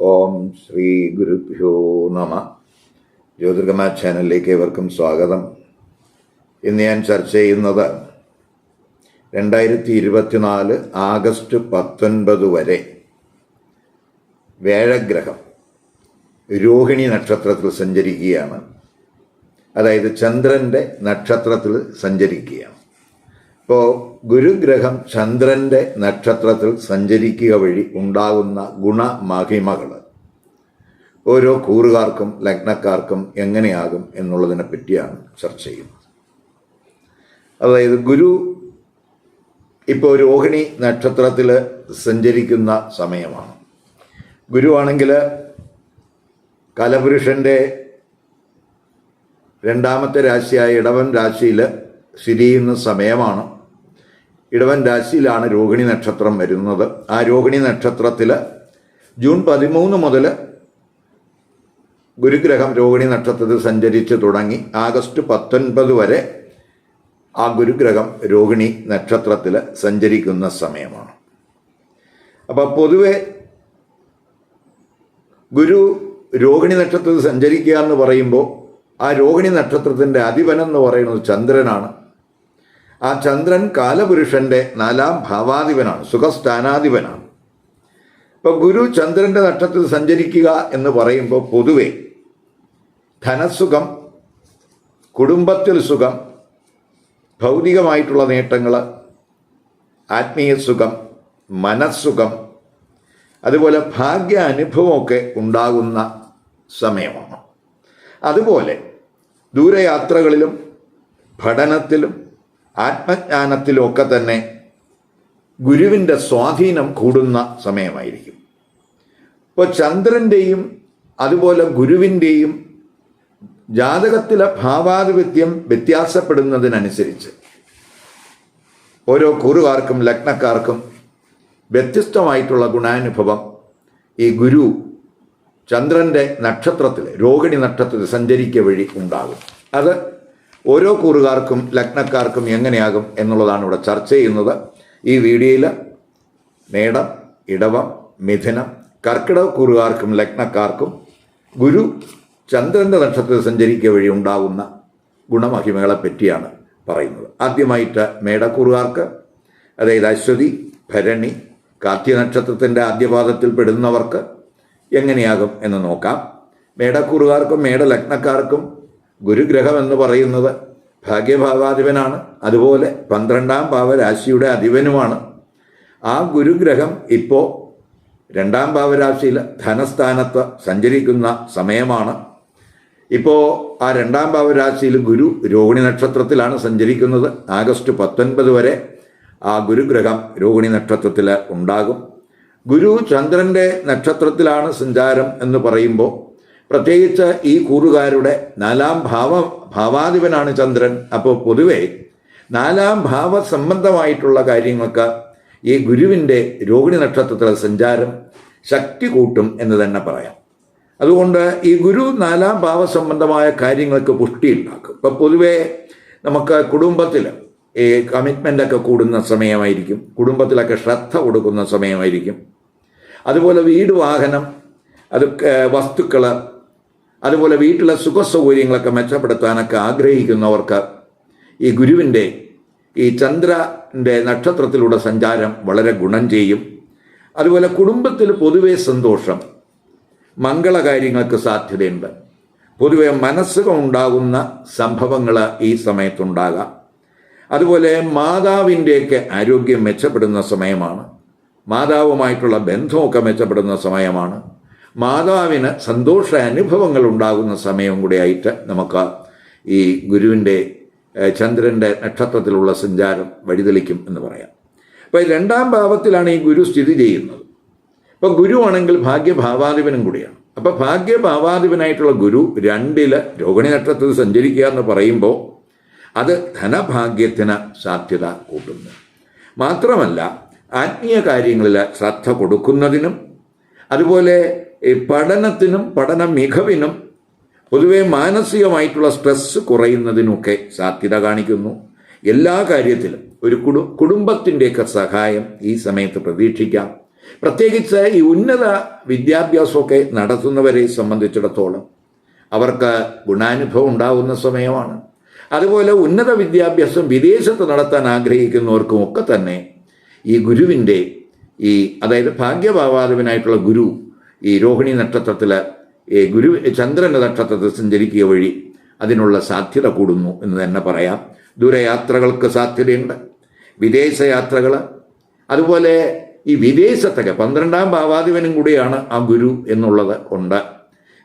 ഓം ശ്രീ ഗുരുഭ്യോ നമ. ജ്യോതിർഗമ ചാനലിലേക്ക് ഏവർക്കും സ്വാഗതം. ഇന്ന് ഞാൻ ചർച്ച ചെയ്യുന്നത് രണ്ടായിരത്തി ഇരുപത്തിനാല് ആഗസ്റ്റ് പത്തൊൻപത് വരെ വേഴഗ്രഹം രോഹിണി നക്ഷത്രത്തിൽ സഞ്ചരിക്കുകയാണ്. അതായത് ചന്ദ്രന്റെ നക്ഷത്രത്തിൽ സഞ്ചരിക്കുകയാണ്. ഇപ്പോൾ ഗുരുഗ്രഹം ചന്ദ്രന്റെ നക്ഷത്രത്തിൽ സഞ്ചരിക്കുക വഴി ഉണ്ടാകുന്ന ഗുണമഹിമകൾ. ഓരോ കൂറുകാർക്കും ലഗ്നക്കാർക്കും എങ്ങനെയാകും എന്നുള്ളതിനെ പറ്റിയാണ് ചർച്ച ചെയ്യുന്നത്. അതായത് ഗുരു ഇപ്പോൾ രോഹിണി നക്ഷത്രത്തിൽ സഞ്ചരിക്കുന്ന സമയമാണ്. ഗുരുവാണെങ്കിൽ കലപുരുഷന്റെ രണ്ടാമത്തെ രാശിയായ ഇടവൻ രാശിയിൽ സ്ഥിതി ചെയ്യുന്ന സമയമാണ്. ഇടവൻ രാശിയിലാണ് രോഹിണി നക്ഷത്രം വരുന്നത്. ആ രോഹിണി നക്ഷത്രത്തിൽ ജൂൺ പതിമൂന്ന് മുതൽ ഗുരുഗ്രഹം രോഹിണി നക്ഷത്രത്തിൽ സഞ്ചരിച്ച് തുടങ്ങി. ആഗസ്റ്റ് പത്തൊൻപത് വരെ ആ ഗുരുഗ്രഹം രോഹിണി നക്ഷത്രത്തിൽ സഞ്ചരിക്കുന്ന സമയമാണ്. അപ്പോൾ പൊതുവെ ഗുരു രോഹിണി നക്ഷത്രത്തിൽ സഞ്ചരിക്കുക എന്ന് പറയുമ്പോൾ ആ രോഹിണി നക്ഷത്രത്തിന്റെ അധിപനെന്ന് പറയുന്നത് ചന്ദ്രനാണ്. ആ ചന്ദ്രൻ കാലപുരുഷന്റെ നാലാം ഭാവാധിപനാണ് സുഖസ്ഥാനാധിപനാണ്. ഇപ്പൊ ഗുരു ചന്ദ്രന്റെ നക്ഷത്രത്തിൽ സഞ്ചരിക്കുക എന്ന് പറയുമ്പോൾ പൊതുവെ ധനസുഖം കുടുംബത്തിൽ സുഖം ഭൗതികമായിട്ടുള്ള നേട്ടങ്ങൾ ആത്മീയ സുഖം മനസ്സുഖം അതുപോലെ ഭാഗ്യ അനുഭവമൊക്കെ ഉണ്ടാകുന്ന സമയമാണ്. അതുപോലെ ദൂരയാത്രകളിലും പഠനത്തിലും ആത്മജ്ഞാനത്തിലുമൊക്കെ തന്നെ ഗുരുവിന്റെ സ്വാധീനം കൂടുന്ന സമയമായിരിക്കും. ഇപ്പോൾ ചന്ദ്രന്റെയും അതുപോലെ ഗുരുവിന്റെയും ജാതകത്തിലെ ഭാവാധിപത്യം വ്യത്യാസപ്പെടുന്നതിനനുസരിച്ച് ഓരോ കൂറുകാർക്കും ലഗ്നക്കാർക്കും വ്യത്യസ്തമായിട്ടുള്ള ഗുണാനുഭവം ഈ ഗുരു ചന്ദ്രന്റെ നക്ഷത്രത്തിൽ രോഹിണി നക്ഷത്രത്തിൽ സഞ്ചരിക്കുക വഴി ഉണ്ടാകും. അത് ഓരോ കൂറുകാർക്കും ലഗ്നക്കാർക്കും എങ്ങനെയാകും എന്നുള്ളതാണ് ഇവിടെ ചർച്ച ചെയ്യുന്നത്. ഈ വീഡിയോയിൽ മേടം ഇടവം മിഥുനം കർക്കിടക കൂറുകാർക്കും ലഗ്നക്കാർക്കും ഗുരു ചന്ദ്രന്റെ നക്ഷത്രത്തിൽ സഞ്ചരിക്കുക വഴി ഉണ്ടാകുന്ന ഗുണമഹിമകളെ പറ്റിയാണ് പറയുന്നത്. ആദ്യമായിട്ട് മേടക്കൂറുകാർക്ക് അതായത് അശ്വതി ഭരണി കാർത്തിക നക്ഷത്രത്തിന്റെ ആദ്യപാദത്തിൽ പെടുന്നവർക്ക് എങ്ങനെയാകും എന്ന് നോക്കാം. മേടക്കൂറുകാർക്കും മേടലഗ്നക്കാർക്കും ഗുരുഗ്രഹം എന്ന് പറയുന്നത് ഭാഗ്യഭാവാധിപനാണ്. അതുപോലെ പന്ത്രണ്ടാം ഭാവരാശിയുടെ അധിപനുമാണ്. ആ ഗുരുഗ്രഹം ഇപ്പോൾ രണ്ടാം ഭാവരാശിയിൽ ധനസ്ഥാനത്ത് സഞ്ചരിക്കുന്ന സമയമാണ്. ഇപ്പോൾ ആ രണ്ടാം ഭാവരാശിയിൽ ഗുരു രോഹിണി നക്ഷത്രത്തിലാണ് സഞ്ചരിക്കുന്നത്. ആഗസ്റ്റ് പത്തൊൻപത് വരെ ആ ഗുരുഗ്രഹം രോഹിണി നക്ഷത്രത്തിൽ ഉണ്ടാകും. ഗുരു ചന്ദ്രന്റെ നക്ഷത്രത്തിലാണ് സഞ്ചാരം എന്ന് പറയുമ്പോൾ പ്രത്യേകിച്ച് ഈ കൂറുകാരുടെ നാലാം ഭാവ ഭാവാധിപനാണ് ചന്ദ്രൻ. അപ്പോൾ പൊതുവെ നാലാം ഭാവ സംബന്ധമായിട്ടുള്ള കാര്യങ്ങൾക്ക് ഈ ഗുരുവിന്റെ രോഹിണി നക്ഷത്രത്തിലെ സഞ്ചാരം ശക്തി കൂട്ടും എന്ന് തന്നെ പറയാം. അതുകൊണ്ട് ഈ ഗുരു നാലാം ഭാവ സംബന്ധമായ കാര്യങ്ങൾക്ക് പുഷ്ടി ഉണ്ടാക്കും ഇപ്പം പൊതുവെ നമുക്ക് കുടുംബത്തിൽ ഈ കമ്മിറ്റ്മെന്റൊക്കെ കൂടുന്ന സമയമായിരിക്കും. കുടുംബത്തിലൊക്കെ ശ്രദ്ധ കൊടുക്കുന്ന സമയമായിരിക്കും. അതുപോലെ വീട് വാഹനം അത് വസ്തുക്കൾ അതുപോലെ വീട്ടിലെ സുഖ സൗകര്യങ്ങളൊക്കെ മെച്ചപ്പെടുത്താനൊക്കെ ആഗ്രഹിക്കുന്നവർക്ക് ഈ ഗുരുവിന്റെ ഈ ചന്ദ്രന്റെ നക്ഷത്രത്തിലൂടെ സഞ്ചാരം വളരെ ഗുണം ചെയ്യും. അതുപോലെ കുടുംബത്തിൽ പൊതുവെ സന്തോഷം മംഗളകാര്യങ്ങൾക്ക് സാധ്യതയുണ്ട്. പൊതുവെ മനസ്സുകൊണ്ടാകുന്ന സംഭവങ്ങൾ ഈ സമയത്തുണ്ടാകാം. അതുപോലെ മാതാവിന്റെയൊക്കെ ആരോഗ്യം മെച്ചപ്പെടുന്ന സമയമാണ്. മാതാവുമായിട്ടുള്ള ബന്ധമൊക്കെ മെച്ചപ്പെടുന്ന സമയമാണ്. മാതാവിന് സന്തോഷ അനുഭവങ്ങൾ ഉണ്ടാകുന്ന സമയം കൂടിയായിട്ട് നമുക്ക് ഈ ഗുരുവിന്റെ ചന്ദ്രന്റെ നക്ഷത്രത്തിലുള്ള സഞ്ചാരം വഴിതെളിക്കും എന്ന് പറയാം. അപ്പോൾ രണ്ടാം ഭാവത്തിലാണ് ഈ ഗുരു സ്ഥിതി ചെയ്യുന്നത്. അപ്പോൾ ഗുരുവാണെങ്കിൽ ഭാഗ്യഭാവാധിപനും കൂടിയാണ്. അപ്പോൾ ഭാഗ്യഭാവാധിപനായിട്ടുള്ള ഗുരു രണ്ടിൽ രോഹിണി നക്ഷത്രത്തിൽ സഞ്ചരിക്കുക എന്ന് പറയുമ്പോൾ അത് ധനഭാഗ്യത്തിന് സാധ്യത കൂട്ടുന്നു മാത്രമല്ല ആത്മീയ കാര്യങ്ങളിൽ ശ്രദ്ധ കൊടുക്കുന്നതിനും അതുപോലെ പഠനത്തിനും പഠന മികവിനും പൊതുവെ മാനസികമായിട്ടുള്ള സ്ട്രെസ് കുറയുന്നതിനൊക്കെ സാധ്യത കാണിക്കുന്നു. എല്ലാ കാര്യത്തിലും ഒരു കുടു കുടുംബത്തിന്റെയൊക്കെ സഹായം ഈ സമയത്ത് പ്രതീക്ഷിക്കാം. പ്രത്യേകിച്ച് ഈ ഉന്നത വിദ്യാഭ്യാസമൊക്കെ നടത്തുന്നവരെ സംബന്ധിച്ചിടത്തോളം അവർക്ക് ഗുണാനുഭവം ഉണ്ടാകുന്ന സമയമാണ്. അതുപോലെ ഉന്നത വിദ്യാഭ്യാസം വിദേശത്ത് നടത്താൻ ആഗ്രഹിക്കുന്നവർക്കും ഒക്കെ തന്നെ ഈ ഗുരുവിന്റെ ഈ അതായത് ഭാഗ്യഭാവാദവനായിട്ടുള്ള ഗുരു ഈ രോഹിണി നക്ഷത്രത്തിൽ ഗുരു ചന്ദ്രന്റെ നക്ഷത്രത്തിൽ സഞ്ചരിക്കുക വഴി അതിനുള്ള സാധ്യത കൂടുന്നു എന്ന് തന്നെ പറയാം. ദൂരയാത്രകൾക്ക് സാധ്യതയുണ്ട്. വിദേശയാത്രകൾ അതുപോലെ ഈ വിദേശത്തൊക്കെ പന്ത്രണ്ടാം ഭാവാധിപനും കൂടിയാണ് ആ ഗുരു എന്നുള്ളത് ഉണ്ട്.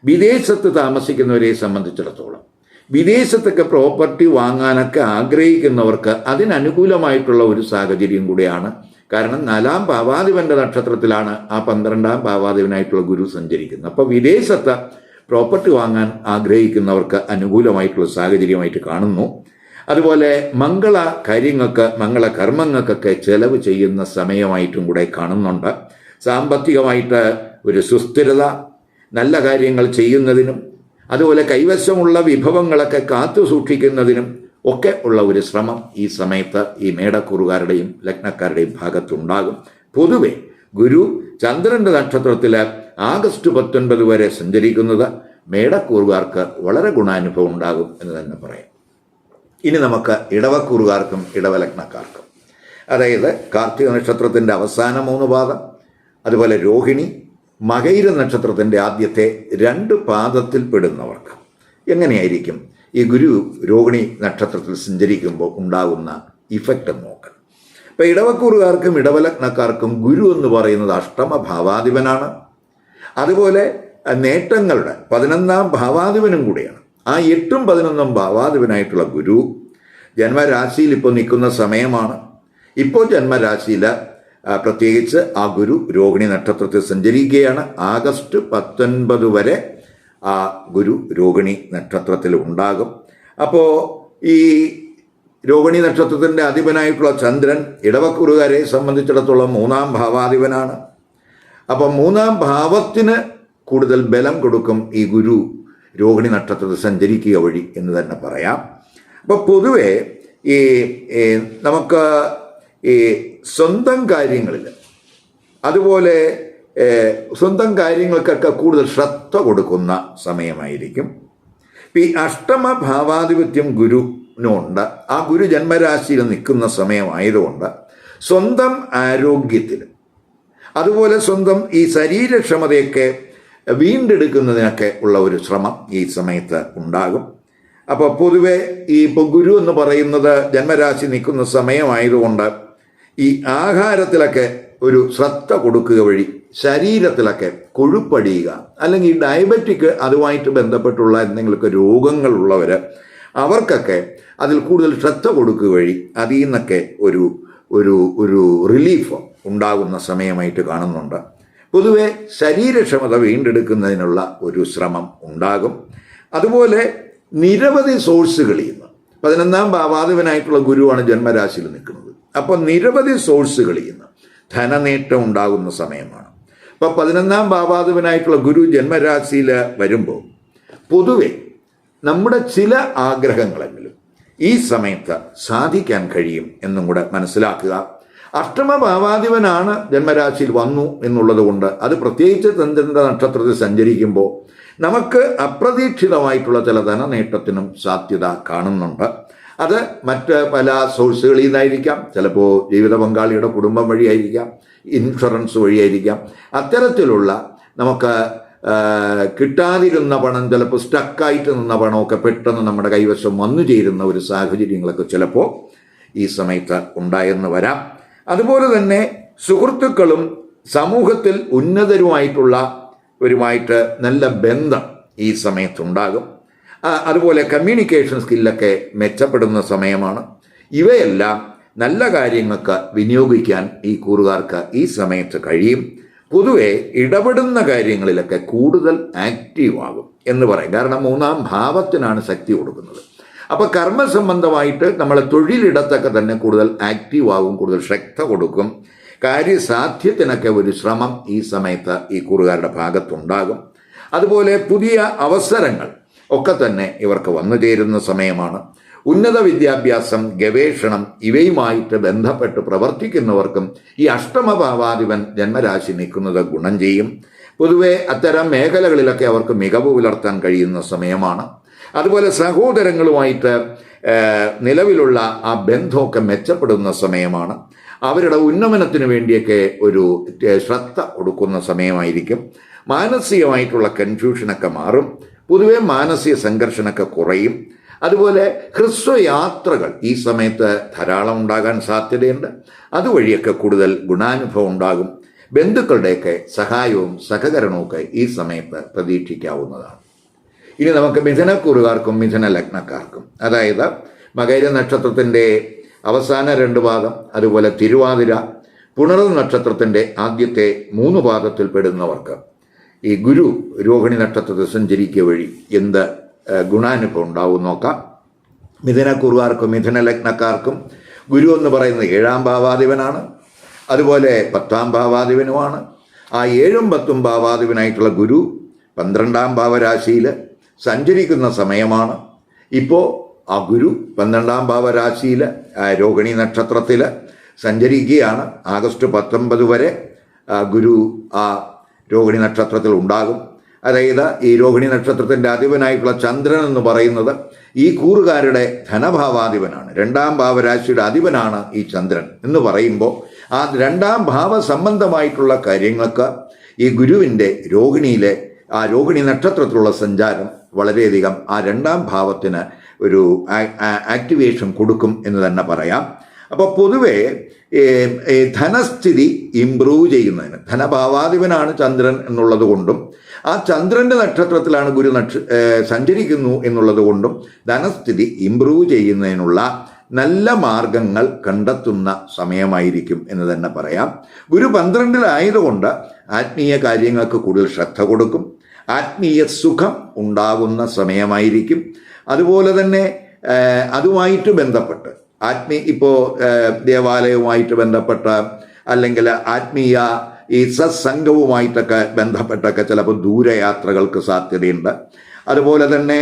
വിദേശത്ത് താമസിക്കുന്നവരെ സംബന്ധിച്ചിടത്തോളം വിദേശത്തൊക്കെ പ്രോപ്പർട്ടി വാങ്ങാനൊക്കെ ആഗ്രഹിക്കുന്നവർക്ക് അതിനനുകൂലമായിട്ടുള്ള ഒരു സാഹചര്യം കൂടിയാണ് കാരണം നാലാം ഭാവാധിപന്റെ നക്ഷത്രത്തിലാണ് ആ പന്ത്രണ്ടാം ഭാവാധിപനായിട്ടുള്ള ഗുരു സഞ്ചരിക്കുന്നത്. അപ്പോൾ വിദേശത്ത് പ്രോപ്പർട്ടി വാങ്ങാൻ ആഗ്രഹിക്കുന്നവർക്ക് അനുകൂലമായിട്ടുള്ള സാഹചര്യമായിട്ട് കാണുന്നു. അതുപോലെ മംഗള കാര്യങ്ങൾക്ക് മംഗള കർമ്മങ്ങൾക്കൊക്കെ ചെലവ് ചെയ്യുന്ന സമയമായിട്ടും കൂടെ കാണുന്നുണ്ട്. സാമ്പത്തികമായിട്ട് ഒരു സുസ്ഥിരത നല്ല കാര്യങ്ങൾ ചെയ്യുന്നതിനും അതുപോലെ കൈവശമുള്ള വിഭവങ്ങളൊക്കെ കാത്തു സൂക്ഷിക്കുന്നതിനും ഒക്കെ ഉള്ള ഒരു ശ്രമം ഈ സമയത്ത് ഈ മേടക്കുറുകാരുടെയും ലഗ്നക്കാരുടെയും ഭാഗത്തുണ്ടാകും. പൊതുവെ ഗുരു ചന്ദ്രന്റെ നക്ഷത്രത്തിൽ ആഗസ്റ്റ് പത്തൊൻപത് വരെ സഞ്ചരിക്കുന്നത് മേടക്കൂറുകാർക്ക് വളരെ ഗുണാനുഭവം ഉണ്ടാകും എന്ന് തന്നെ പറയാം. ഇനി നമുക്ക് ഇടവക്കൂറുകാർക്കും ഇടവലഗ്നക്കാർക്കും. അതായത് കാർത്തിക നക്ഷത്രത്തിന്റെ അവസാന മൂന്ന് പാദം അതുപോലെ രോഹിണി മകൈര നക്ഷത്രത്തിന്റെ ആദ്യത്തെ രണ്ട് പാദത്തിൽ പെടുന്നവർക്ക്. എങ്ങനെയായിരിക്കും? ഈ ഗുരു രോഹിണി നക്ഷത്രത്തിൽ സഞ്ചരിക്കുമ്പോൾ ഉണ്ടാകുന്ന ഇഫക്റ്റ് നോക്കണം ഇപ്പം ഇടവക്കൂറുകാർക്കും ഇടവലഗ്നക്കാർക്കും ഗുരു എന്ന് പറയുന്നത് അഷ്ടമ ഭാവാധിപനാണ് അതുപോലെ നേട്ടങ്ങളുടെ പതിനൊന്നാം ഭാവാധിപനും കൂടിയാണ്. ആ എട്ടും പതിനൊന്നും ഭാവാധിപനായിട്ടുള്ള ഗുരു ജന്മരാശിയിൽ ഇപ്പോൾ നിൽക്കുന്ന സമയമാണ്. ഇപ്പോൾ ജന്മരാശിയിൽ പ്രത്യേകിച്ച് ആ ഗുരു രോഹിണി നക്ഷത്രത്തിൽ സഞ്ചരിക്കുകയാണ്. ആഗസ്റ്റ് പത്തൊൻപത് വരെ ആ ഗുരു രോഹിണി നക്ഷത്രത്തിൽ ഉണ്ടാകും. അപ്പോൾ ഈ രോഹിണി നക്ഷത്രത്തിന്റെ അധിപനായിട്ടുള്ള ചന്ദ്രൻ ഇടവക്കുറുകാരെ സംബന്ധിച്ചിടത്തോളം മൂന്നാം ഭാവാധിപനാണ്. അപ്പം മൂന്നാം ഭാവത്തിന് കൂടുതൽ ബലം കൊടുക്കും ഈ ഗുരു രോഹിണി നക്ഷത്രത്തിൽ സഞ്ചരിക്കുക വഴി എന്ന് തന്നെ പറയാം. അപ്പോൾ പൊതുവെ ഈ നമുക്ക് ഈ സ്വന്തം കാര്യങ്ങളിൽ അതുപോലെ സ്വന്തം കാര്യങ്ങൾക്കൊക്കെ കൂടുതൽ ശ്രദ്ധ കൊടുക്കുന്ന സമയമായിരിക്കും. ഈ അഷ്ടമ ഭാവാധിപത്യം ഗുരുവിനുണ്ട് ആ ഗുരു ജന്മരാശിയിൽ നിൽക്കുന്ന സമയമായതുകൊണ്ട് സ്വന്തം ആരോഗ്യത്തിൽ അതുപോലെ സ്വന്തം ഈ ശരീരക്ഷമതയൊക്കെ വീണ്ടെടുക്കുന്നതിനൊക്കെ ഉള്ള ഒരു ശ്രമം ഈ സമയത്ത് ഉണ്ടാകും. അപ്പോൾ പൊതുവെ ഈ ഇപ്പോൾ ഗുരു എന്ന് പറയുന്നത് ജന്മരാശി നിൽക്കുന്ന സമയമായതുകൊണ്ട് ഈ ആഹാരത്തിലൊക്കെ ഒരു ശ്രദ്ധ കൊടുക്കുക വഴി ശരീരത്തിലൊക്കെ കൊഴുപ്പടിയുക അല്ലെങ്കിൽ ഡയബറ്റിക് അതുമായിട്ട് ബന്ധപ്പെട്ടുള്ള എന്തെങ്കിലുമൊക്കെ രോഗങ്ങളുള്ളവർ അവർക്കൊക്കെ അതിൽ കൂടുതൽ ശ്രദ്ധ കൊടുക്കുക വഴി അതിൽ നിന്നൊക്കെ ഒരു ഒരു ഒരു റിലീഫ് ഉണ്ടാകുന്ന സമയമായിട്ട് കാണുന്നുണ്ട്. പൊതുവെ ശരീരക്ഷമത വീണ്ടെടുക്കുന്നതിനുള്ള ഒരു ശ്രമം ഉണ്ടാകും. അതുപോലെ നിരവധി സോഴ്സുകളിൽ നിന്ന് പതിനൊന്നാം ഭാവാധിപനായിട്ടുള്ള ഗുരുവാണ് ജന്മരാശിയിൽ നിൽക്കുന്നത്. അപ്പോൾ നിരവധി സോഴ്സുകളിൽ നിന്ന് ധനനേട്ടം ഉണ്ടാകുന്ന സമയമാണ്. അപ്പോൾ പതിനൊന്നാം ഭാവാധിപനായിട്ടുള്ള ഗുരു ജന്മരാശിയിൽ വരുമ്പോൾ പൊതുവെ നമ്മുടെ ചില ആഗ്രഹങ്ങളെങ്കിലും ഈ സമയത്ത് സാധിക്കാൻ കഴിയും എന്നും കൂടെ മനസ്സിലാക്കുക. അഷ്ടമ ഭാവാധിപനാണ് ജന്മരാശിയിൽ വന്നു എന്നുള്ളത് കൊണ്ട് അത് പ്രത്യേകിച്ച് ചന്ദ്രന്റെ നക്ഷത്രത്തിൽ സഞ്ചരിക്കുമ്പോൾ നമുക്ക് അപ്രതീക്ഷിതമായിട്ടുള്ള ചില ധനനേട്ടത്തിനും സാധ്യത കാണുന്നുണ്ട്. അത് മറ്റ് പല സോഴ്സുകളിൽ നിന്നായിരിക്കാം. ചിലപ്പോൾ ജീവിത പങ്കാളിയുടെ കുടുംബം വഴിയായിരിക്കാം ഇൻഷുറൻസ് വഴിയായിരിക്കാം. അത്തരത്തിലുള്ള നമുക്ക് കിട്ടാതിരുന്ന പണം ചിലപ്പോൾ സ്റ്റക്കായിട്ട് നിന്ന പണമൊക്കെ പെട്ടെന്ന് നമ്മുടെ കൈവശം വന്നു ചേരുന്ന ഒരു സാഹചര്യങ്ങളൊക്കെ ചിലപ്പോൾ ഈ സമയത്ത് ഉണ്ടായെന്ന് വരാം. അതുപോലെ തന്നെ സുഹൃത്തുക്കളും സമൂഹത്തിൽ ഉന്നതരുമായിട്ടുള്ള ഒരുമായിട്ട് നല്ല ബന്ധം ഈ സമയത്തുണ്ടാകും. അതുപോലെ കമ്മ്യൂണിക്കേഷൻ സ്കില്ലൊക്കെ മെച്ചപ്പെടുന്ന സമയമാണ്. ഇവയെല്ലാം നല്ല കാര്യങ്ങൾക്ക് വിനിയോഗിക്കാൻ ഈ കൂറുകാർക്ക് ഈ സമയത്ത് കഴിയും. പൊതുവെ ഇടപെടുന്ന കാര്യങ്ങളിലൊക്കെ കൂടുതൽ ആക്റ്റീവ് ആകും എന്ന് പറയും. കാരണം മൂന്നാം ഭാവത്തിനാണ് ശക്തി കൊടുക്കുന്നത്. അപ്പോൾ കർമ്മസംബന്ധമായിട്ട് നമ്മൾ തൊഴിലിടത്തൊക്കെ തന്നെ കൂടുതൽ ആക്റ്റീവ് ആകും കൂടുതൽ ശ്രദ്ധ കൊടുക്കും. കാര്യസാധ്യത്തിനൊക്കെ ഒരു ശ്രമം ഈ സമയത്ത് ഈ കൂറുകാരുടെ ഭാഗത്തുണ്ടാകും. അതുപോലെ പുതിയ അവസരങ്ങൾ ഒക്കെ തന്നെ ഇവർക്ക് വന്നു ചേരുന്ന സമയമാണ്. ഉന്നത വിദ്യാഭ്യാസം ഗവേഷണം ഇവയുമായിട്ട് ബന്ധപ്പെട്ട് പ്രവർത്തിക്കുന്നവർക്കും ഈ അഷ്ടമഭാവാധിപൻ ജന്മരാശി നിൽക്കുന്നത് ഗുണം ചെയ്യും. പൊതുവെ അത്തരം മേഖലകളിലൊക്കെ അവർക്ക് മികവ് പുലർത്താൻ കഴിയുന്ന സമയമാണ്. അതുപോലെ സഹോദരങ്ങളുമായിട്ട് നിലവിലുള്ള ആ ബന്ധമൊക്കെ മെച്ചപ്പെടുന്ന സമയമാണ്. അവരുടെ ഉന്നമനത്തിന് വേണ്ടിയൊക്കെ ഒരു ശ്രദ്ധ കൊടുക്കുന്ന സമയമായിരിക്കും. മാനസികമായിട്ടുള്ള കൺഫ്യൂഷനൊക്കെ മാറും. പൊതുവെ മാനസിക സംഘർഷണമൊക്കെ കുറയും. അതുപോലെ ഹ്രസ്വയാത്രകൾ ഈ സമയത്ത് ധാരാളം ഉണ്ടാകാൻ സാധ്യതയുണ്ട്. അതുവഴിയൊക്കെ കൂടുതൽ ഗുണാനുഭവം ഉണ്ടാകും. ബന്ധുക്കളുടെയൊക്കെ സഹായവും സഹകരണവും ഈ സമയത്ത് പ്രതീക്ഷിക്കാവുന്നതാണ്. ഇനി നമുക്ക് മിഥുനക്കൂറുകാർക്കും മിഥുന ലഗ്നക്കാർക്കും അതായത് മകര നക്ഷത്രത്തിന്റെ അവസാന രണ്ട് പാദം അതുപോലെ തിരുവാതിര പുണർ നക്ഷത്രത്തിന്റെ ആദ്യത്തെ മൂന്ന് പാദത്തിൽ പെടുന്നവർക്ക് ഈ ഗുരു രോഹിണി നക്ഷത്രത്തിൽ സഞ്ചരിക്കുക വഴി എന്ത് ഗുണാനുഭവം ഉണ്ടാവും നോക്കാം. മിഥുനക്കുറുകാർക്കും മിഥുന ലഗ്നക്കാർക്കും ഗുരു എന്ന് പറയുന്നത് ഏഴാം ഭാവാധിപനാണ്. അതുപോലെ പത്താം ഭാവാധിപനുമാണ്. ആ ഏഴും പത്തും ഭാവാധിപനായിട്ടുള്ള ഗുരു പന്ത്രണ്ടാം ഭാവരാശിയിൽ സഞ്ചരിക്കുന്ന സമയമാണ്. ഇപ്പോൾ ആ ഗുരു പന്ത്രണ്ടാം ഭാവരാശിയിൽ രോഹിണി നക്ഷത്രത്തിൽ സഞ്ചരിക്കുകയാണ്. ആഗസ്റ്റ് പത്തൊമ്പത് വരെ ഗുരു ആ രോഹിണി നക്ഷത്രത്തിൽ ഉണ്ടാകും. അതായത് ഈ രോഹിണി നക്ഷത്രത്തിന്റെ അധിപനായിട്ടുള്ള ചന്ദ്രൻ എന്ന് പറയുന്നത് ഈ കൂറുകാരുടെ ധനഭാവാധിപനാണ്. രണ്ടാം ഭാവരാശിയുടെ അധിപനാണ് ഈ ചന്ദ്രൻ എന്ന് പറയുമ്പോൾ ആ രണ്ടാം ഭാവ സംബന്ധമായിട്ടുള്ള കാര്യങ്ങൾക്ക് ഈ ഗുരുവിന്റെ രോഹിണിയിലെ ആ രോഹിണി നക്ഷത്രത്തിലുള്ള സഞ്ചാരം വളരെയധികം ആ രണ്ടാം ഭാവത്തിന് ഒരു ആക്ടിവേഷൻ കൊടുക്കും എന്ന് തന്നെ പറയാം. അപ്പോൾ പൊതുവേ ധനസ്ഥിതി ഇംപ്രൂവ് ചെയ്യുന്നതിന് ധനഭാവാധിപനാണ് ചന്ദ്രൻ എന്നുള്ളത് കൊണ്ടും ആ ചന്ദ്രന്റെ നക്ഷത്രത്തിലാണ് ഗുരു നക്ഷ സഞ്ചരിക്കുന്നു എന്നുള്ളത് കൊണ്ടും ധനസ്ഥിതി ഇംപ്രൂവ് ചെയ്യുന്നതിനുള്ള നല്ല മാർഗങ്ങൾ കണ്ടെത്തുന്ന സമയമായിരിക്കും എന്ന് തന്നെ പറയാം. ഗുരു പന്ത്രണ്ടിലായതുകൊണ്ട് ആത്മീയ കാര്യങ്ങൾക്ക് കൂടുതൽ ശ്രദ്ധ കൊടുക്കും. ആത്മീയ സുഖം ഉണ്ടാകുന്ന സമയമായിരിക്കും. അതുപോലെ തന്നെ അതുമായിട്ട് ബന്ധപ്പെട്ട് ആത്മീ ഇപ്പോൾ ദേവാലയവുമായിട്ട് ബന്ധപ്പെട്ട അല്ലെങ്കിൽ ആത്മീയ ഈ സത്സംഗവുമായിട്ടൊക്കെ ബന്ധപ്പെട്ടൊക്കെ ചിലപ്പോൾ ദൂരയാത്രകൾക്ക് സാധ്യതയുണ്ട്. അതുപോലെ തന്നെ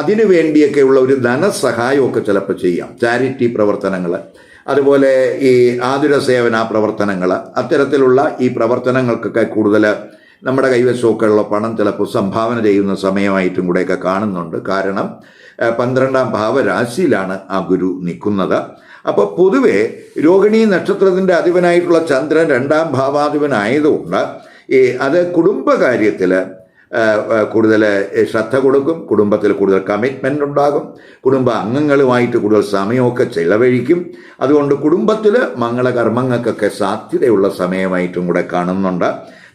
അതിനു വേണ്ടിയൊക്കെയുള്ള ഒരു ധനസഹായമൊക്കെ ചിലപ്പോൾ ചെയ്യാം. ചാരിറ്റി പ്രവർത്തനങ്ങൾ അതുപോലെ ഈ ആതുര സേവന പ്രവർത്തനങ്ങൾ അത്തരത്തിലുള്ള ഈ പ്രവർത്തനങ്ങൾക്കൊക്കെ കൂടുതൽ നമ്മുടെ കൈവശമൊക്കെ ഉള്ള പണം ചിലപ്പോൾ സംഭാവന ചെയ്യുന്ന സമയമായിട്ടും കൂടെയൊക്കെ കാണുന്നുണ്ട്. കാരണം പന്ത്രണ്ടാം ഭാവരാശിയിലാണ് ആ ഗുരു നിൽക്കുന്നത്. അപ്പോൾ പൊതുവെ രോഹിണി നക്ഷത്രത്തിന്റെ അധിപനായിട്ടുള്ള ചന്ദ്രൻ രണ്ടാം ഭാവാധിപനായതുകൊണ്ട് ഈ അത് കുടുംബകാര്യത്തിൽ കൂടുതൽ ശ്രദ്ധ കൊടുക്കും കുടുംബത്തിൽ കൂടുതൽ കമ്മിറ്റ്മെന്റ് ഉണ്ടാകും കുടുംബ അംഗങ്ങളുമായിട്ട് കൂടുതൽ സമയമൊക്കെ ചെലവഴിക്കും. അതുകൊണ്ട് കുടുംബത്തിൽ മംഗളകർമ്മങ്ങൾക്കൊക്കെ സാധ്യതയുള്ള സമയമായിട്ടും കൂടെ കാണുന്നുണ്ട്.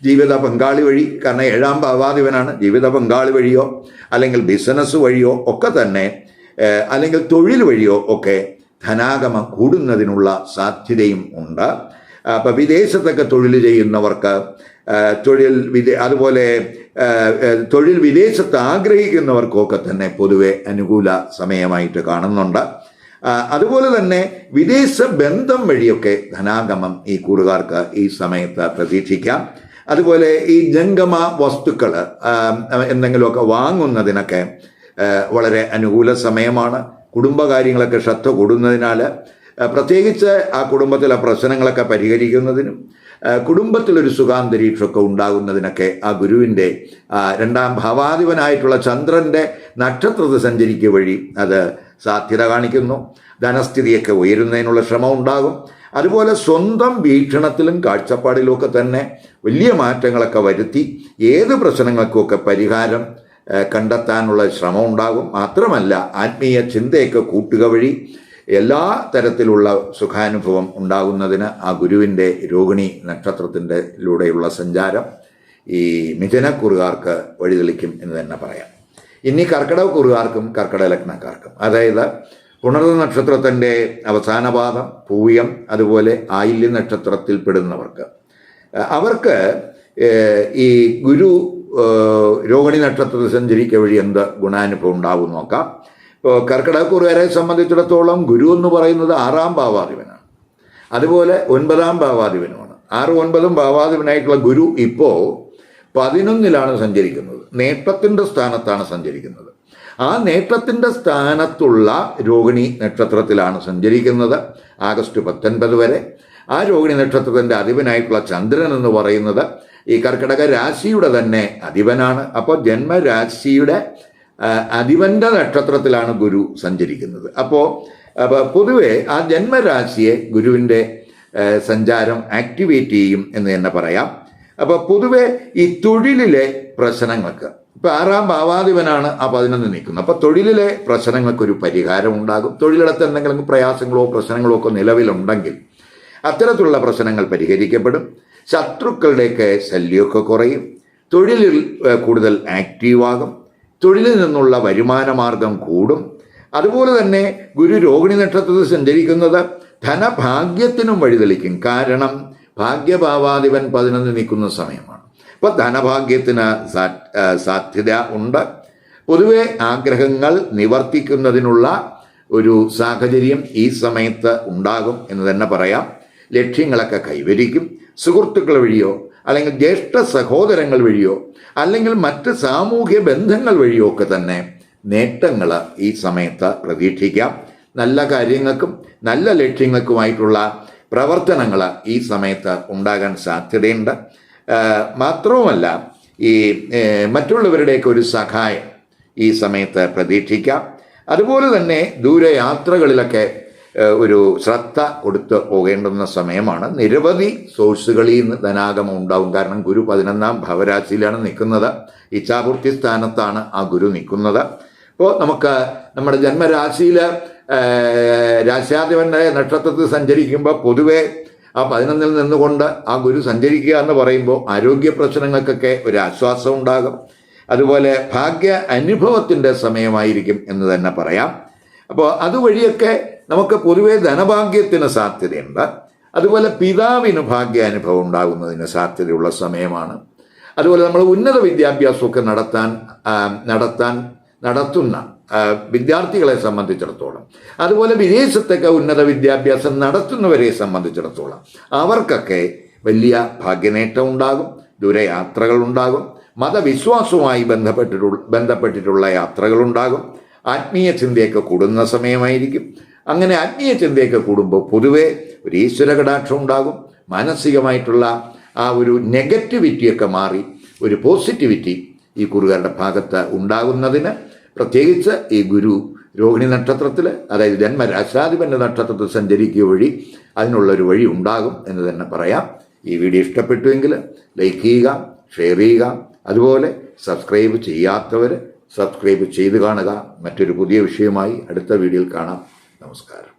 ജീവിത പങ്കാളി വഴി കാരണം ഏഴാം ഭാവാധിപനാണ് ജീവിത പങ്കാളി വഴിയോ അല്ലെങ്കിൽ ബിസിനസ് വഴിയോ ഒക്കെ തന്നെ അല്ലെങ്കിൽ തൊഴിൽ വഴിയോ ഒക്കെ ധനാഗമം കൂടുന്നതിനുള്ള സാധ്യതയും ഉണ്ട്. അപ്പം വിദേശത്തൊക്കെ തൊഴിൽ ചെയ്യുന്നവർക്ക് തൊഴിൽ വിദേ അതുപോലെ തൊഴിൽ വിദേശത്ത് ആഗ്രഹിക്കുന്നവർക്കൊക്കെ തന്നെ പൊതുവെ അനുകൂല സമയമായിട്ട് കാണുന്നുണ്ട്. അതുപോലെ തന്നെ വിദേശ ബന്ധം വഴിയൊക്കെ ധനാഗമം ഈ കൂറുകാർക്ക് ഈ സമയത്ത് പ്രതീക്ഷിക്കാം. അതുപോലെ ഈ ജംഗമ വസ്തുക്കൾ എന്തെങ്കിലുമൊക്കെ വാങ്ങുന്നതിനൊക്കെ വളരെ അനുകൂല സമയമാണ്. കുടുംബകാര്യങ്ങളൊക്കെ ശ്രദ്ധ കൂടുന്നതിനാൽ പ്രത്യേകിച്ച് ആ കുടുംബത്തിലെ പ്രശ്നങ്ങളൊക്കെ പരിഹരിക്കുന്നതിനും കുടുംബത്തിലൊരു സുഖാന്തരീക്ഷമൊക്കെ ഉണ്ടാകുന്നതിനൊക്കെ ആ ഗുരുവിന്റെ രണ്ടാം ഭാവാധിപനായിട്ടുള്ള ചന്ദ്രന്റെ നക്ഷത്രത്തിൽ സഞ്ചരിക്കുക വഴി അത് സാധ്യത കാണിക്കുന്നു. ധനസ്ഥിതിയൊക്കെ ഉയരുന്നതിനുള്ള ശ്രമം ഉണ്ടാകും. അതുപോലെ സ്വന്തം വീക്ഷണത്തിലും കാഴ്ചപ്പാടിലുമൊക്കെ തന്നെ വലിയ മാറ്റങ്ങളൊക്കെ വരുത്തി ഏത് പ്രശ്നങ്ങൾക്കുമൊക്കെ പരിഹാരം കണ്ടെത്താനുള്ള ശ്രമം ഉണ്ടാകും. മാത്രമല്ല ആത്മീയ ചിന്തയൊക്കെ കൂട്ടുക വഴി എല്ലാ തരത്തിലുള്ള സുഖാനുഭവം ഉണ്ടാകുന്നതിന് ആ ഗുരുവിന്റെ രോഹിണി നക്ഷത്രത്തിന്റെ ലൂടെയുള്ള സഞ്ചാരം ഈ മിഥുനക്കുറുകാർക്ക് വഴിതെളിക്കും എന്ന് തന്നെ പറയാം. ഇനി കർക്കിടക കുറുകാർക്കും കർക്കിടക ലഗ്നക്കാർക്കും. അതായത് പുണർന്ന നക്ഷത്രത്തിന്റെ അവസാന പാദം പൂയം അതുപോലെ ആയില്യ നക്ഷത്രത്തിൽ പെടുന്നവർക്ക്. ഏഹ് അവർക്ക് ഈ ഗുരു രോഹിണി നക്ഷത്രത്തിൽ സഞ്ചരിക്കുക വഴി എന്ത് ഗുണാനുഭവം ഉണ്ടാവും നോക്കാം. ഇപ്പോൾ കർക്കിടകക്കുറുകാരെ സംബന്ധിച്ചിടത്തോളം ഗുരു എന്ന് പറയുന്നത് ആറാം ഭാവാധിപനാണ്. അതുപോലെ ഒൻപതാം ഭാവാധിപനുമാണ്. ആറ് ഒൻപതും ഭാവാധിപനായിട്ടുള്ള ഗുരു ഇപ്പോൾ പതിനൊന്നിലാണ് സഞ്ചരിക്കുന്നത്. നേട്ടത്തിന്റെ സ്ഥാനത്താണ് സഞ്ചരിക്കുന്നത്. ആ നേട്ടത്തിന്റെ സ്ഥാനത്തുള്ള രോഹിണി നക്ഷത്രത്തിലാണ് സഞ്ചരിക്കുന്നത് ആഗസ്റ്റ് പത്തൊൻപത് വരെ. ആ രോഹിണി നക്ഷത്രത്തിന്റെ അധിപനായിട്ടുള്ള ചന്ദ്രൻ എന്ന് പറയുന്നത് ഈ കർക്കിടക രാശിയുടെ തന്നെ അധിപനാണ്. അപ്പോൾ ജന്മരാശിയുടെ അധിപന്റെ നക്ഷത്രത്തിലാണ് ഗുരു സഞ്ചരിക്കുന്നത്. അപ്പോൾ പൊതുവെ ആ ജന്മരാശിയെ ഗുരുവിന്റെ സഞ്ചാരം ആക്ടിവേറ്റ് ചെയ്യും എന്ന് തന്നെ പറയാം. അപ്പോൾ പൊതുവെ ഈ തൊഴിലിലെ പ്രശ്നങ്ങൾക്ക് ഇപ്പം ആറാം ഭാവാധിപനാണ് ആ പതിനൊന്ന് നിൽക്കുന്നത്. അപ്പോൾ തൊഴിലിലെ പ്രശ്നങ്ങൾക്കൊരു പരിഹാരം ഉണ്ടാകും തൊഴിലിടത്ത് എന്തെങ്കിലും പ്രയാസങ്ങളോ പ്രശ്നങ്ങളോ ഒക്കെ നിലവിലുണ്ടെങ്കിൽ അത്തരത്തിലുള്ള പ്രശ്നങ്ങൾ പരിഹരിക്കപ്പെടും. ശത്രുക്കളുടെയൊക്കെ ശല്യമൊക്കെ കുറയും. തൊഴിലിൽ കൂടുതൽ ആക്റ്റീവാകും. തൊഴിലിൽ നിന്നുള്ള വരുമാന മാർഗം കൂടും. അതുപോലെ തന്നെ ഗുരു രോഹിണി നക്ഷത്രത്തിൽ സഞ്ചരിക്കുന്നത് ധനഭാഗ്യത്തിനും വഴിതെളിക്കും. കാരണം ഭാഗ്യഭാവാധിപൻ പതിനൊന്ന് നിൽക്കുന്ന സമയമാണ്. അപ്പോൾ ധനഭാഗ്യത്തിന് സാധ്യത ഉണ്ട്. പൊതുവെ ആഗ്രഹങ്ങൾ നിവർത്തിക്കുന്നതിനുള്ള ഒരു സാഹചര്യം ഈ സമയത്ത് ഉണ്ടാകും എന്ന് തന്നെ പറയാം. ലക്ഷ്യങ്ങളൊക്കെ കൈവരിക്കും. സുഹൃത്തുക്കൾ വഴിയോ അല്ലെങ്കിൽ ജ്യേഷ്ഠ സഹോദരങ്ങൾ വഴിയോ അല്ലെങ്കിൽ മറ്റ് സാമൂഹ്യ ബന്ധങ്ങൾ വഴിയോ ഒക്കെ തന്നെ നേട്ടങ്ങൾ ഈ സമയത്ത് പ്രതീക്ഷിക്കാം. നല്ല കാര്യങ്ങൾക്കും നല്ല ലക്ഷ്യങ്ങൾക്കുമായിട്ടുള്ള പ്രവർത്തനങ്ങൾ ഈ സമയത്ത് ഉണ്ടാകാൻ സാധ്യതയുണ്ട്. മാത്രവുമല്ല ഈ മറ്റുള്ളവരുടെയൊക്കെ ഒരു സഹായം ഈ സമയത്ത് പ്രതീക്ഷിക്കാം. അതുപോലെ തന്നെ ദൂരയാത്രകളിലൊക്കെ ഒരു ശ്രദ്ധ കൊടുത്ത് പോകേണ്ടുന്ന സമയമാണ്. നിരവധി സോഴ്സുകളിൽ നിന്ന് ധനാഗമം ഉണ്ടാവും. കാരണം ഗുരു പതിനൊന്നാം ഭവരാശിയിലാണ് നിൽക്കുന്നത്. ഇച്ഛാപൂർത്തി സ്ഥാനത്താണ് ആ ഗുരു നിൽക്കുന്നത്. അപ്പോൾ നമുക്ക് നമ്മുടെ ജന്മരാശിയിൽ രാശ്യാധിപന്റെ നക്ഷത്രത്തിൽ സഞ്ചരിക്കുമ്പോൾ പൊതുവെ ആ പതിനൊന്നിൽ നിന്നുകൊണ്ട് ആ ഗുരു സഞ്ചരിക്കുക എന്ന് പറയുമ്പോൾ ആരോഗ്യ പ്രശ്നങ്ങൾക്കൊക്കെ ഒരു ആശ്വാസം ഉണ്ടാകും. അതുപോലെ ഭാഗ്യ അനുഭവത്തിന്റെ സമയമായിരിക്കും എന്ന് തന്നെ പറയാം. അപ്പോൾ അതുവഴിയൊക്കെ നമുക്ക് പൊതുവേ ധനഭാഗ്യത്തിന് സാധ്യതയുണ്ട്. അതുപോലെ പിതാവിന് ഭാഗ്യാനുഭവം ഉണ്ടാകുന്നതിന് സാധ്യതയുള്ള സമയമാണ്. അതുപോലെ നമ്മൾ ഉന്നത വിദ്യാഭ്യാസമൊക്കെ നടത്താൻ നടത്താൻ നടത്തുന്ന വിദ്യാർത്ഥികളെ സംബന്ധിച്ചിടത്തോളം. അതുപോലെ വിദേശത്തൊക്കെ ഉന്നത വിദ്യാഭ്യാസം നടത്തുന്നവരെ സംബന്ധിച്ചിടത്തോളം അവർക്കൊക്കെ വലിയ ഭാഗ്യനേട്ടം ഉണ്ടാകും ദൂരയാത്രകൾ ഉണ്ടാകും മതവിശ്വാസവുമായി ബന്ധപ്പെട്ടിട്ടുള്ള ബന്ധപ്പെട്ടിട്ടുള്ള യാത്രകളുണ്ടാകും ആത്മീയ ചിന്തയൊക്കെ കൂടുന്ന സമയമായിരിക്കും. അങ്ങനെ ആത്മീയ ചിന്തയൊക്കെ കൂടുമ്പോൾ പൊതുവേ ഒരു ഈശ്വര കടാക്ഷം ഉണ്ടാകും. മാനസികമായിട്ടുള്ള ആ ഒരു നെഗറ്റിവിറ്റിയൊക്കെ മാറി ഒരു പോസിറ്റിവിറ്റി ഈ കുറുകാരുടെ ഭാഗത്ത് ഉണ്ടാകുന്നതിന് പ്രത്യേകിച്ച് ഈ ഗുരു രോഹിണി നക്ഷത്രത്തിൽ അതായത് ജന്മരാശാധിപന്റെ നക്ഷത്രത്തിൽ സഞ്ചരിക്കുക വഴി അതിനുള്ളൊരു വഴി ഉണ്ടാകും എന്ന് തന്നെ പറയാം. ഈ വീഡിയോ ഇഷ്ടപ്പെട്ടുവെങ്കിൽ ലൈക്ക് ചെയ്യുക ഷെയർ ചെയ്യുക. അതുപോലെ സബ്സ്ക്രൈബ് ചെയ്യാത്തവർ സബ്സ്ക്രൈബ് ചെയ്ത് കാണുക. മറ്റൊരു പുതിയ വിഷയമായി അടുത്ത വീഡിയോയിൽ കാണാം. buscar